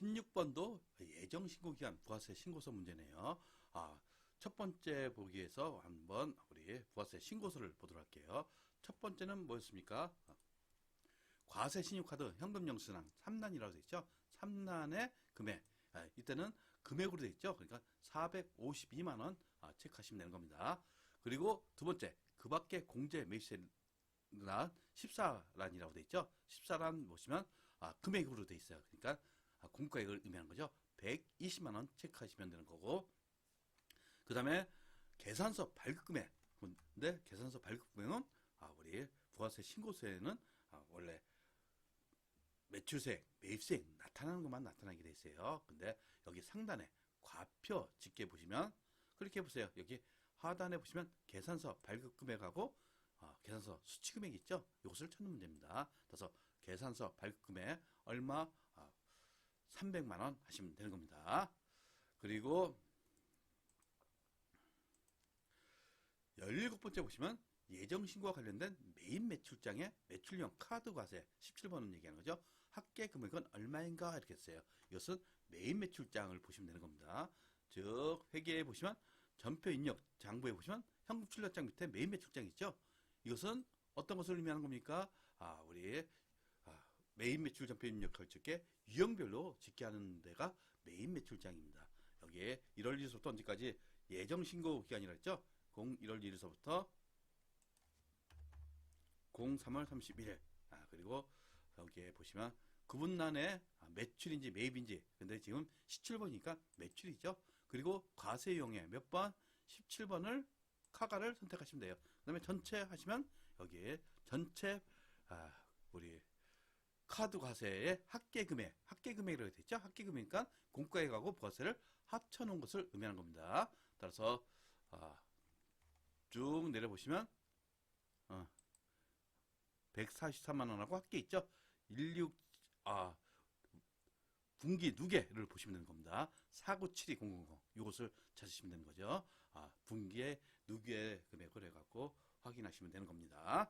16번도 예정 신고 기간 부가세 신고서 문제네요. 아, 첫 번째 보기에서 한번 우리 부가세 신고서를 보도록 할게요. 첫 번째는 뭐였습니까? 아, 과세 신용카드 현금 영수증 3난이라고 되어 있죠. 3난의 금액. 아, 이때는 금액으로 되어 있죠. 그러니까 452만 원 아, 체크하시면 되는 겁니다. 그리고 두 번째, 그 밖에 공제 매입세 란 14란이라고 되어 있죠. 14란 보시면 아, 금액으로 되어 있어요. 그러니까 아, 공가액을 의미하는 거죠. 120만 원 체크하시면 되는 거고 그 다음에 계산서 발급금액 근데 계산서 발급금액은 아, 우리 부가세 신고서에는 아, 원래 매출세, 매입세 나타나는 것만 나타나게 돼 있어요. 근데 여기 상단에 과표 집게 보시면 그렇게 보세요. 여기 하단에 보시면 계산서 발급 금액하고 아, 계산서 수취 금액 있죠? 이것을 찾는 문제입니다. 그래서 계산서 발급 금액 얼마 아, 300만 원 하시면 되는 겁니다. 그리고 17번째 보시면 예정 신고와 관련된 메인 매출장의 매출형 카드 과세 17번은 얘기하는 거죠. 합계 금액은 얼마인가 이렇게 했어요. 이것은 메인 매출장을 보시면 되는 겁니다. 즉 회계에 보시면 전표 입력 장부에 보시면 현금 출력장 밑에 메인 매출장 있죠. 이것은 어떤 것을 의미하는 겁니까? 아, 우리 아, 메인 매출 전표 입력 결제께 유형별로 집계하는 데가 메인 매출장입니다. 여기에 1월 1일부터 언제까지 예정 신고 기간이라 했죠? 0 1월 1일서부터 0 3월 31일. 아, 그리고 여기에 보시면 구분란에 아, 매출인지 매입인지. 근데 지금 17번이니까 매출이죠. 그리고 과세용에 몇 번? 17번을 카가를 선택하시면 돼요. 그 다음에 전체 하시면 여기에 전체 아, 우리 카드 과세의 합계 금액, 합계 금액이라고 되어 있죠? 합계 금액이니까 공과액하고 부가세를 합쳐 놓은 것을 의미하는 겁니다. 따라서 아, 쭉 내려 보시면 어, 143만 원하고 합계 있죠? 16 아, 분기 누계를 보시면 되는 겁니다. 49720000 이것을 찾으시면 되는 거죠. 아, 분기의 누계 금액을 해 갖고 확인하시면 되는 겁니다.